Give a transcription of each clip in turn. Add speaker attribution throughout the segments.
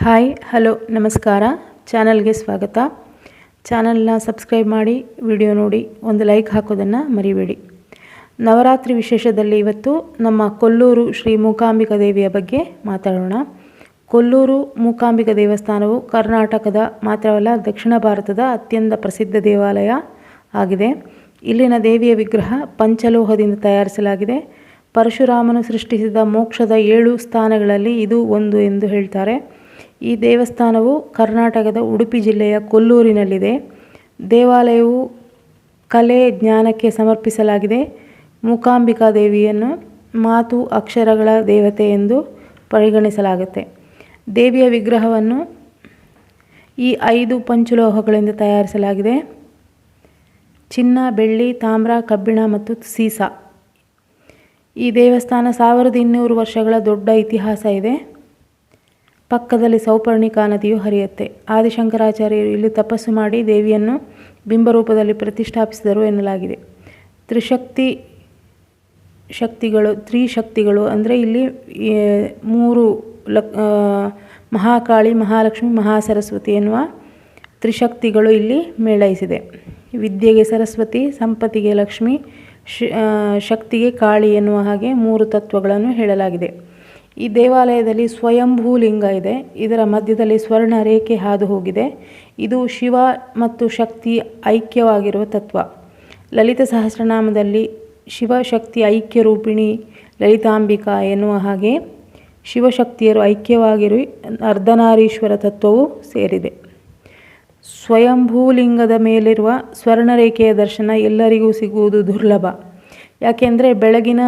Speaker 1: Hi, hello, ನಮಸ್ಕಾರ. ಚಾನಲ್ಗೆ ಸ್ವಾಗತ. ಚಾನಲ್ನ ಸಬ್ಸ್ಕ್ರೈಬ್ ಮಾಡಿ, ವಿಡಿಯೋ ನೋಡಿ, ಒಂದು ಲೈಕ್ ಹಾಕೋದನ್ನು ಮರಿಬೇಡಿ. ನವರಾತ್ರಿ ವಿಶೇಷದಲ್ಲಿ ಇವತ್ತು ನಮ್ಮ ಕೊಲ್ಲೂರು ಶ್ರೀ ಮೂಕಾಂಬಿಕಾ ದೇವಿಯ ಬಗ್ಗೆ ಮಾತಾಡೋಣ. ಕೊಲ್ಲೂರು ಮೂಕಾಂಬಿಕಾ ದೇವಸ್ಥಾನವು ಕರ್ನಾಟಕದ ಮಾತ್ರವಲ್ಲ, ದಕ್ಷಿಣ ಭಾರತದ ಅತ್ಯಂತ ಪ್ರಸಿದ್ಧ ದೇವಾಲಯ ಆಗಿದೆ. ಇಲ್ಲಿನ ದೇವಿಯ ವಿಗ್ರಹ ಪಂಚಲೋಹದಿಂದ ತಯಾರಿಸಲಾಗಿದೆ. ಪರಶುರಾಮನು ಸೃಷ್ಟಿಸಿದ ಮೋಕ್ಷದ ಏಳು ಸ್ಥಾನಗಳಲ್ಲಿ ಇದು ಒಂದು ಎಂದು ಹೇಳ್ತಾರೆ. ಈ ದೇವಸ್ಥಾನವು ಕರ್ನಾಟಕದ ಉಡುಪಿ ಜಿಲ್ಲೆಯ ಕೊಲ್ಲೂರಿನಲ್ಲಿದೆ. ದೇವಾಲಯವು ಕಲೆ ಜ್ಞಾನಕ್ಕೆ ಸಮರ್ಪಿಸಲಾಗಿದೆ. ಮೂಕಾಂಬಿಕಾ ದೇವಿಯನ್ನು ಮಾತು ಅಕ್ಷರಗಳ ದೇವತೆ ಎಂದು ಪರಿಗಣಿಸಲಾಗುತ್ತೆ. ದೇವಿಯ ವಿಗ್ರಹವನ್ನು ಈ ಐದು ಪಂಚಲೋಹಗಳಿಂದ ತಯಾರಿಸಲಾಗಿದೆ. ಚಿನ್ನ, ಬೆಳ್ಳಿ, ತಾಮ್ರ, ಕಬ್ಬಿಣ ಮತ್ತು ಸೀಸ. ಈ ದೇವಸ್ಥಾನ ಸಾವಿರದ ಇನ್ನೂರು ವರ್ಷಗಳ ದೊಡ್ಡ ಇತಿಹಾಸ ಇದೆ. ಪಕ್ಕದಲ್ಲಿ ಸೌಪರ್ಣಿಕಾ ನದಿಯು ಹರಿಯುತ್ತೆ. ಆದಿಶಂಕರಾಚಾರ್ಯರು ಇಲ್ಲಿ ತಪಸ್ಸು ಮಾಡಿ ದೇವಿಯನ್ನು ಬಿಂಬರೂಪದಲ್ಲಿ ಪ್ರತಿಷ್ಠಾಪಿಸಿದರು ಎನ್ನಲಾಗಿದೆ. ತ್ರಿಶಕ್ತಿ ಶಕ್ತಿಗಳು, ತ್ರಿಶಕ್ತಿಗಳು ಅಂದರೆ ಇಲ್ಲಿ ಮೂರು ಲಕ್ ಮಹಾಕಾಳಿ, ಮಹಾಲಕ್ಷ್ಮಿ, ಮಹಾಸರಸ್ವತಿ ಎನ್ನುವ ತ್ರಿಶಕ್ತಿಗಳು ಇಲ್ಲಿ ಮೇಳೈಸಿದೆ. ವಿದ್ಯೆಗೆ ಸರಸ್ವತಿ, ಸಂಪತ್ತಿಗೆ ಲಕ್ಷ್ಮಿ ಶಕ್ತಿಗೆ ಕಾಳಿ ಎನ್ನುವ ಹಾಗೆ ಮೂರು ತತ್ವಗಳನ್ನು ಹೇಳಲಾಗಿದೆ. ಈ ದೇವಾಲಯದಲ್ಲಿ ಸ್ವಯಂಭೂ ಲಿಂಗ ಇದೆ. ಇದರ ಮಧ್ಯದಲ್ಲಿ ಸ್ವರ್ಣ ರೇಖೆ ಹಾದು ಹೋಗಿದೆ ಇದು ಶಿವ ಮತ್ತು ಶಕ್ತಿ ಐಕ್ಯವಾಗಿರುವ ತತ್ವ. ಲಲಿತ ಸಹಸ್ರನಾಮದಲ್ಲಿ ಶಿವಶಕ್ತಿ ಐಕ್ಯ ರೂಪಿಣಿ ಲಲಿತಾಂಬಿಕಾ ಎನ್ನುವ ಹಾಗೆ ಶಿವಶಕ್ತಿಯರು ಐಕ್ಯವಾಗಿರು, ಅರ್ಧನಾರೀಶ್ವರ ತತ್ವವು ಸೇರಿದೆ. ಸ್ವಯಂಭೂಲಿಂಗದ ಮೇಲಿರುವ ಸ್ವರ್ಣರೇಖೆಯ ದರ್ಶನ ಎಲ್ಲರಿಗೂ ಸಿಗುವುದು ದುರ್ಲಭ. ಯಾಕೆಂದರೆ ಬೆಳಗಿನ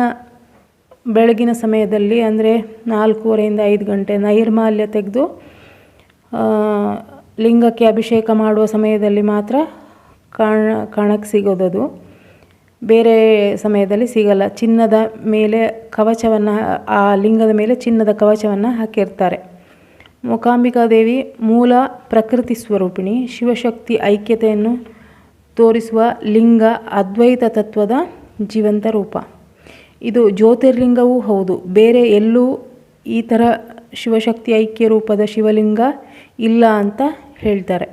Speaker 1: ಬೆಳಗಿನ ಸಮಯದಲ್ಲಿ ಅಂದರೆ ನಾಲ್ಕೂವರೆಯಿಂದ ಐದು ಗಂಟೆ ನೈರ್ಮಾಲ್ಯ ತೆಗೆದು ಲಿಂಗಕ್ಕೆ ಅಭಿಷೇಕ ಮಾಡುವ ಸಮಯದಲ್ಲಿ ಮಾತ್ರ ಕಾಣ ಕಾಣಕ್ಕೆ ಸಿಗೋದದು. ಬೇರೆ ಸಮಯದಲ್ಲಿ ಸಿಗಲ್ಲ. ಚಿನ್ನದ ಮೇಲೆ ಕವಚವನ್ನು, ಆ ಲಿಂಗದ ಮೇಲೆ ಚಿನ್ನದ ಕವಚವನ್ನು ಹಾಕಿರ್ತಾರೆ. ದೇವಿ ಮೂಲ ಪ್ರಕೃತಿ ಸ್ವರೂಪಿಣಿ, ಶಿವಶಕ್ತಿ, ಐಕ್ಯತೆಯನ್ನು ತೋರಿಸುವ ಲಿಂಗ ಅದ್ವೈತ ತತ್ವದ ಜೀವಂತ ರೂಪ. ಇದು ಜ್ಯೋತಿರ್ಲಿಂಗವೂ ಹೌದು. ಬೇರೆ ಎಲ್ಲೂ ಈ ಥರ ಶಿವಶಕ್ತಿ ಐಕ್ಯ ರೂಪದ ಶಿವಲಿಂಗ ಇಲ್ಲ ಅಂತ ಹೇಳ್ತಾರೆ.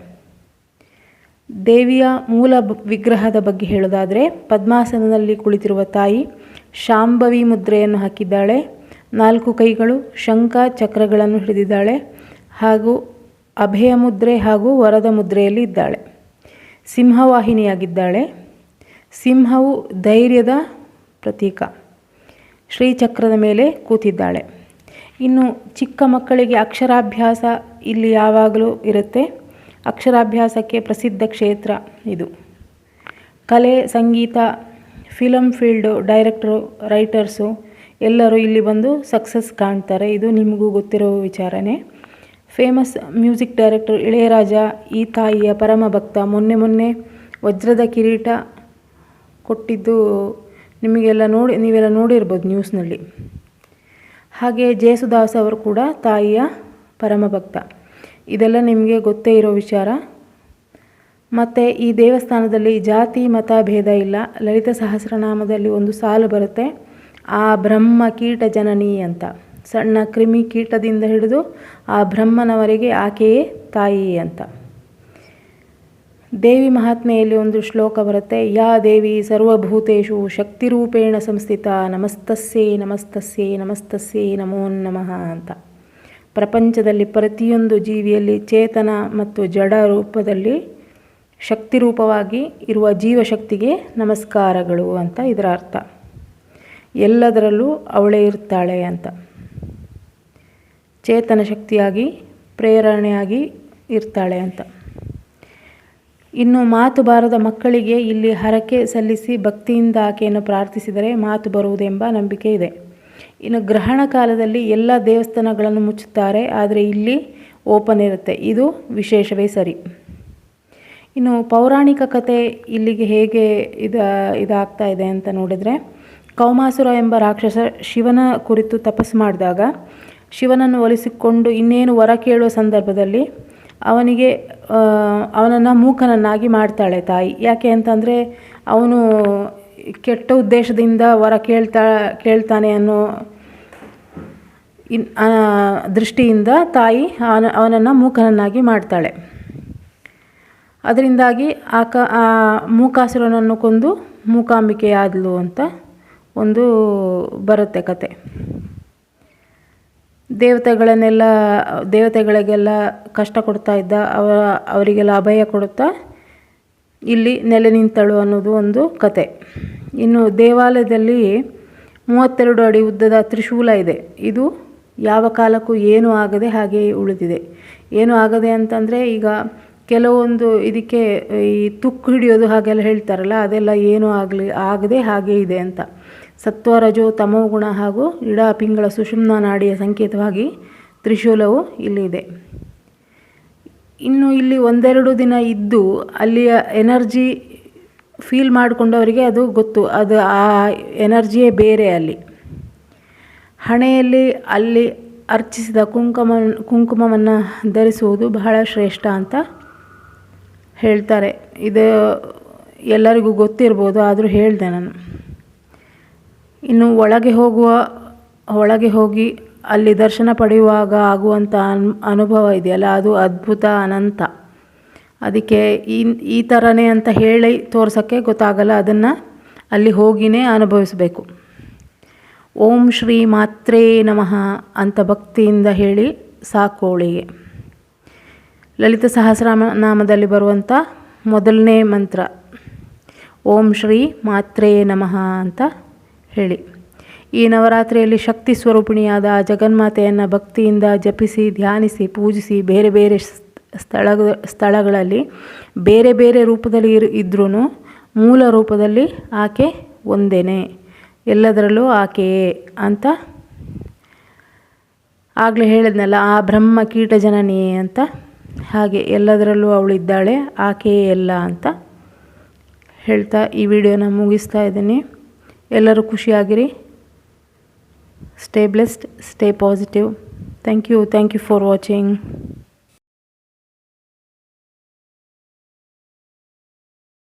Speaker 1: ದೇವಿಯ ಮೂಲ ವಿಗ್ರಹದ ಬಗ್ಗೆ ಹೇಳೋದಾದರೆ, ಪದ್ಮಾಸನದಲ್ಲಿ ಕುಳಿತಿರುವ ತಾಯಿ ಶಾಂಭವಿ ಮುದ್ರೆಯನ್ನು ಹಾಕಿದ್ದಾಳೆ. ನಾಲ್ಕು ಕೈಗಳು ಶಂಖ ಚಕ್ರಗಳನ್ನು ಹಿಡಿದಿದ್ದಾಳೆ ಹಾಗೂ ಅಭಯ ಮುದ್ರೆ ಹಾಗೂ ವರದ ಮುದ್ರೆಯಲ್ಲಿ ಇದ್ದಾಳೆ. ಸಿಂಹವಾಹಿನಿಯಾಗಿದ್ದಾಳೆ. ಸಿಂಹವು ಧೈರ್ಯದ ಪ್ರತೀಕ. ಶ್ರೀಚಕ್ರದ ಮೇಲೆ ಕೂತಿದ್ದಾಳೆ. ಇನ್ನು ಚಿಕ್ಕ ಮಕ್ಕಳಿಗೆ ಅಕ್ಷರಾಭ್ಯಾಸ ಇಲ್ಲಿ ಯಾವಾಗಲೂ ಇರುತ್ತೆ. ಅಕ್ಷರಾಭ್ಯಾಸಕ್ಕೆ ಪ್ರಸಿದ್ಧ ಕ್ಷೇತ್ರ ಇದು. ಕಲೆ, ಸಂಗೀತ ಫಿಲಮ್ ಫೀಲ್ಡು ಡೈರೆಕ್ಟ್ರು ರೈಟರ್ಸು ಎಲ್ಲರೂ ಇಲ್ಲಿ ಬಂದು ಸಕ್ಸಸ್ ಕಾಣ್ತಾರೆ. ಇದು ನಿಮಗೂ ಗೊತ್ತಿರೋ ವಿಚಾರನೇ. ಫೇಮಸ್ ಮ್ಯೂಸಿಕ್ ಡೈರೆಕ್ಟರ್ ಇಳೆಯರಾಜ, ಈ ತಾಯಿಯ ಪರಮ ಭಕ್ತ ಮೊನ್ನೆ ಮೊನ್ನೆ ವಜ್ರದ ಕಿರೀಟ ಕೊಟ್ಟಿದ್ದು ನಿಮಗೆಲ್ಲ ನೋಡಿ, ನೀವೆಲ್ಲ ನೋಡಿರ್ಬೋದು ನ್ಯೂಸ್ನಲ್ಲಿ ಹಾಗೆ ಜೇಸುದಾಸ್ ಅವರು ಕೂಡ ತಾಯಿಯ ಪರಮ ಭಕ್ತ ಇದೆಲ್ಲ ನಿಮಗೆ ಗೊತ್ತೇ ಇರೋ ವಿಚಾರ. ಮತ್ತು ಈ ದೇವಸ್ಥಾನದಲ್ಲಿ ಜಾತಿ, ಮತ, ಭೇದ ಇಲ್ಲ. ಲಲಿತ ಸಹಸ್ರನಾಮದಲ್ಲಿ ಒಂದು ಸಾಲು ಬರುತ್ತೆ. ಆ ಬ್ರಹ್ಮ ಕೀಟ ಜನನಿ ಅಂತ. ಸಣ್ಣ ಕ್ರಿಮಿ ಕೀಟದಿಂದ ಹಿಡಿದು ಆ ಬ್ರಹ್ಮನವರೆಗೆ ಆಕೆಯೇ ತಾಯಿ ಅಂತ. ದೇವಿ ಮಹಾತ್ಮೆಯಲ್ಲಿ ಒಂದು ಶ್ಲೋಕ ಬರುತ್ತೆ, ಯಾ ದೇವಿ ಸರ್ವಭೂತೇಶು ಶಕ್ತಿರೂಪೇಣ ಸಂಸ್ಥಿತ, ನಮಸ್ತಸ್ಯೇ ನಮಸ್ತಸ್ಯೇ ನಮಸ್ತಸ್ಯೇ, ನಮೋ ನಮಃ ಅಂತ. ಪ್ರಪಂಚದಲ್ಲಿ ಪ್ರತಿಯೊಂದು ಜೀವಿಯಲ್ಲಿ ಚೇತನ ಮತ್ತು ಜಡ ರೂಪದಲ್ಲಿ ಶಕ್ತಿ ರೂಪವಾಗಿ ಇರುವ ಜೀವಶಕ್ತಿಗೆ ನಮಸ್ಕಾರಗಳು ಅಂತ ಇದರ ಅರ್ಥ. ಎಲ್ಲದರಲ್ಲೂ ಅವಳೇ ಇರ್ತಾಳೆ ಅಂತ. ಚೇತನ ಶಕ್ತಿಯಾಗಿ, ಪ್ರೇರಣೆಯಾಗಿ ಇರ್ತಾಳೆ ಅಂತ. ಇನ್ನು ಮಾತು ಬಾರದ ಮಕ್ಕಳಿಗೆ ಇಲ್ಲಿ ಹರಕೆ ಸಲ್ಲಿಸಿ ಭಕ್ತಿಯಿಂದ ಆಕೆಯನ್ನು ಪ್ರಾರ್ಥಿಸಿದರೆ ಮಾತು ಬರುವುದೆಂಬ ನಂಬಿಕೆ ಇದೆ. ಇನ್ನು ಗ್ರಹಣ ಕಾಲದಲ್ಲಿ ಎಲ್ಲ ದೇವಸ್ಥಾನಗಳನ್ನು ಮುಚ್ಚುತ್ತಾರೆ, ಆದರೆ ಇಲ್ಲಿ ಓಪನ್ ಇರುತ್ತೆ. ಇದು ವಿಶೇಷವೇ ಸರಿ. ಇನ್ನು ಪೌರಾಣಿಕ ಕತೆ ಇಲ್ಲಿಗೆ ಹೇಗೆ ಇದ, ಇದಾಗ್ತಾ ಇದೆ ಅಂತ ನೋಡಿದರೆ, ಕೌಮಾಸುರ ಎಂಬ ರಾಕ್ಷಸ ಶಿವನ ಕುರಿತು ತಪಸ್ಸು ಮಾಡಿದಾಗ, ಶಿವನನ್ನು ಒಲಿಸಿಕೊಂಡು ಇನ್ನೇನು ವರ ಕೇಳುವ ಸಂದರ್ಭದಲ್ಲಿ ಅವನಿಗೆ ಅವನನ್ನು ಮೂಕನನ್ನಾಗಿ ಮಾಡ್ತಾಳೆ ತಾಯಿ. ಯಾಕೆ ಅಂತಂದರೆ ಅವನು ಕೆಟ್ಟ ಉದ್ದೇಶದಿಂದ ವರ ಕೇಳ್ತಾ, ಕೇಳ್ತಾನೆ ಅನ್ನೋ ಇನ್, ಆ, ದೃಷ್ಟಿಯಿಂದ ತಾಯಿ ಅವನ, ಅವನನ್ನು ಮೂಕನನ್ನಾಗಿ ಮಾಡ್ತಾಳೆ. ಅದರಿಂದಾಗಿ ಆಕ, ಆ ಮೂಕಾಸುರನನ್ನು ಕೊಂದು ಮೂಕಾಂಬಿಕೆಯಾದಲು ಅಂತ ಒಂದು ಬರುತ್ತೆ ಕತೆ. ದೇವತೆಗಳನ್ನೆಲ್ಲ, ದೇವತೆಗಳಿಗೆಲ್ಲ ಕಷ್ಟ ಕೊಡ್ತಾ ಇದ್ದ, ಅವ, ಅವರಿಗೆಲ್ಲ ಅಭಯ ಕೊಡುತ್ತಾ ಇಲ್ಲಿ ನೆಲೆ ನಿಂತಳು ಅನ್ನೋದು ಒಂದು ಕತೆ. ಇನ್ನು ದೇವಾಲಯದಲ್ಲಿ ಮೂವತ್ತೆರಡು ಅಡಿ ಉದ್ದದ ತ್ರಿಶೂಲ ಇದೆ. ಇದು ಯಾವ ಕಾಲಕ್ಕೂ ಏನೂ ಆಗದೆ ಹಾಗೆಯೇ ಉಳಿದಿದೆ. ಏನು ಆಗದೆ ಅಂತಂದರೆ ಈಗ ಕೆಲವೊಂದು ಇದಕ್ಕೆ ಈ ತುಕ್ಕು ಹಿಡಿಯೋದು ಹಾಗೆಲ್ಲ ಹೇಳ್ತಾರಲ್ಲ, ಅದೆಲ್ಲ ಏನೂ ಆಗಲಿ, ಆಗದೆ ಹಾಗೇ ಇದೆ ಅಂತ. ಸತ್ವ ರಜೋ ತಮೋ ಗುಣ ಹಾಗೂ ಇಡ ಪಿಂಗಳ ಸುಷುಮ್ನ ನಾಡಿಯ ಸಂಕೇತವಾಗಿ ತ್ರಿಶೂಲವು ಇಲ್ಲಿದೆ ಇನ್ನು ಇಲ್ಲಿ ಒಂದೆರಡು ದಿನ ಇದ್ದು ಅಲ್ಲಿಯ ಎನರ್ಜಿ ಫೀಲ್ ಮಾಡಿಕೊಂಡವರಿಗೆ ಅದು ಗೊತ್ತು. ಅದು ಆ ಎನರ್ಜಿಯೇ ಬೇರೆ ಅಲ್ಲಿ. ಹಣೆಯಲ್ಲಿ ಅಲ್ಲಿ ಅರ್ಚಿಸಿದ ಕುಂಕುಮ ಕುಂಕುಮವನ್ನು ಧರಿಸುವುದು ಬಹಳ ಶ್ರೇಷ್ಠ ಅಂತ ಹೇಳ್ತಾರೆ. ಇದು ಎಲ್ಲರಿಗೂ ಗೊತ್ತಿರ್ಬೋದು, ಆದರೂ ಹೇಳಿದೆ ನಾನು. ಇನ್ನು ಒಳಗೆ ಹೋಗುವ, ಒಳಗೆ ಹೋಗಿ ಅಲ್ಲಿ ದರ್ಶನ ಪಡೆಯುವಾಗ ಆಗುವಂಥ ಅನ್, ಅನುಭವ ಇದೆಯಲ್ಲ, ಅದು ಅದ್ಭುತ, ಅನಂತ. ಅದಕ್ಕೆ ಈ ಈ ಥರನೇ ಅಂತ ಹೇಳಿ ತೋರ್ಸೋಕ್ಕೆ ಗೊತ್ತಾಗಲ್ಲ, ಅದನ್ನು ಅಲ್ಲಿ ಹೋಗಿನೇ ಅನುಭವಿಸಬೇಕು. ಓಂ ಶ್ರೀ ಮಾತ್ರೇ ನಮಃ ಅಂತ ಭಕ್ತಿಯಿಂದ ಹೇಳಿ ಸಾಕು ಅವಳಿಗೆ ಲಲಿತ ಸಹಸ್ರನಾಮ ನಾಮದಲ್ಲಿ ಬರುವಂಥ ಮೊದಲನೇ ಮಂತ್ರ, ಓಂ ಶ್ರೀ ಮಾತ್ರೇ ನಮಃ ಅಂತ ಹೇಳಿ. ಈ ನವರಾತ್ರಿಯಲ್ಲಿ ಶಕ್ತಿ ಸ್ವರೂಪಿಣಿಯಾದ ಜಗನ್ಮಾತೆಯನ್ನು ಭಕ್ತಿಯಿಂದ ಜಪಿಸಿ, ಧ್ಯಾನಿಸಿ, ಪೂಜಿಸಿ ಬೇರೆ ಬೇರೆ ಸ್ಥಳ ಸ್ಥಳಗಳಲ್ಲಿ ಬೇರೆ ಬೇರೆ ರೂಪದಲ್ಲಿ ಇರು ಇದ್ರೂ ಮೂಲ ರೂಪದಲ್ಲಿ ಆಕೆ ಒಂದೇನೆ. ಎಲ್ಲದರಲ್ಲೂ ಆಕೆಯೇ ಅಂತ ಆಗಲೇ ಹೇಳಿದ್ನಲ್ಲ, ಆ ಬ್ರಹ್ಮ ಕೀಟ ಜನನಿಯೇ ಅಂತ. ಹಾಗೆ ಎಲ್ಲದರಲ್ಲೂ ಅವಳಿದ್ದಾಳೆ ಆಕೆಯೇ ಎಲ್ಲ ಅಂತ ಹೇಳ್ತಾ ಈ ವಿಡಿಯೋನ ಮುಗಿಸ್ತಾ ಇದ್ದೀನಿ. ಎಲ್ಲರೂ ಖುಷಿಯಾಗಿರಿ. Stay blessed stay positive thank you thank you for watching